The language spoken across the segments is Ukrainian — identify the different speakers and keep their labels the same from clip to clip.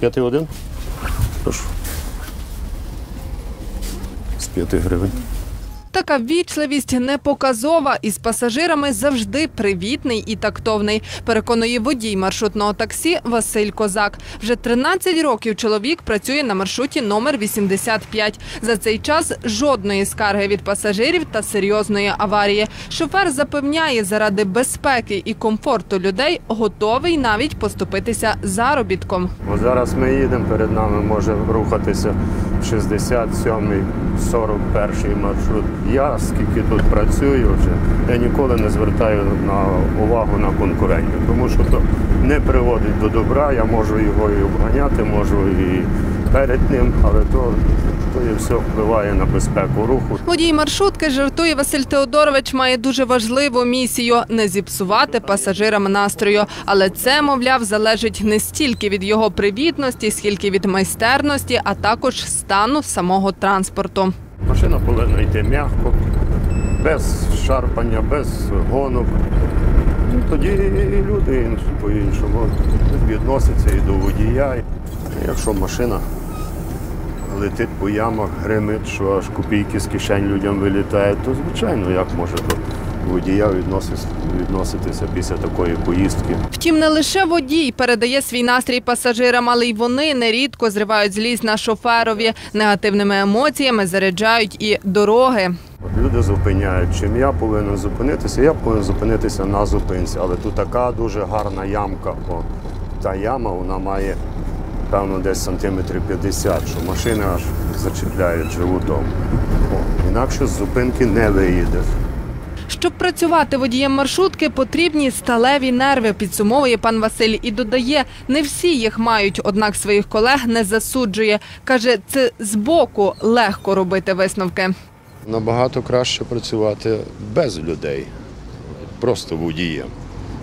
Speaker 1: п'яти один? Прошу. З 5 гривень.
Speaker 2: Така ввічливість не показова, і з пасажирами завжди привітний і тактовний. Переконує водій маршрутного таксі Василь Козак. Вже 13 років чоловік працює на маршруті номер 85. За цей час жодної скарги від пасажирів та серйозної аварії. Шофер запевняє, заради безпеки і комфорту людей готовий навіть поступитися заробітком.
Speaker 1: Зараз ми їдемо, перед нами може рухатися 67-й, 41-й маршрут. Я скільки тут працюю вже, я ніколи не звертаю на увагу на конкурентів, тому що то не приводить до добра, я можу його і обганяти, можу і перед ним, але то, і все впливає на безпеку руху.
Speaker 2: Водій маршрутки жартує Василь Теодорович має дуже важливу місію не зіпсувати пасажирам настрою. Але це, мовляв, залежить не стільки від його привітності, скільки від майстерності, а також стану самого транспорту.
Speaker 1: Машина повинна йти м'яко, без шарпання, без гонок. Ну, Тоді люди по-іншому відносяться і до водія. Якщо машина летить по ямах, гримить, що аж копійки з кишень людям вилітають, то звичайно, як може до водія відноситися, після такої поїздки.
Speaker 2: Втім, не лише водій передає свій настрій пасажирам, але й вони нерідко зривають злість на шоферові. Негативними емоціями заряджають і дороги.
Speaker 1: Люди зупиняють. Чим я повинен зупинитися? Я повинен зупинитися на зупинці. Але тут така дуже гарна ямка. О, та яма вона має певно десь сантиметрів 50, що машини аж зачіпляють животом. Інакше з зупинки не виїдеш.
Speaker 2: Щоб працювати водієм маршрутки, потрібні сталеві нерви, підсумовує пан Василь і додає, не всі їх мають, однак своїх колег не засуджує. Каже, це збоку легко робити висновки.
Speaker 1: Набагато краще працювати без людей, просто водієм,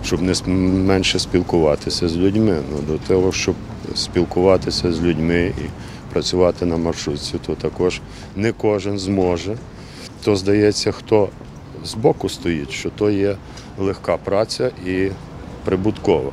Speaker 1: щоб не менше спілкуватися з людьми. Ну, до того, щоб спілкуватися з людьми і працювати на маршрутці, то також не кожен зможе. То здається, хто збоку стоїть, що то є легка праця і прибуткова.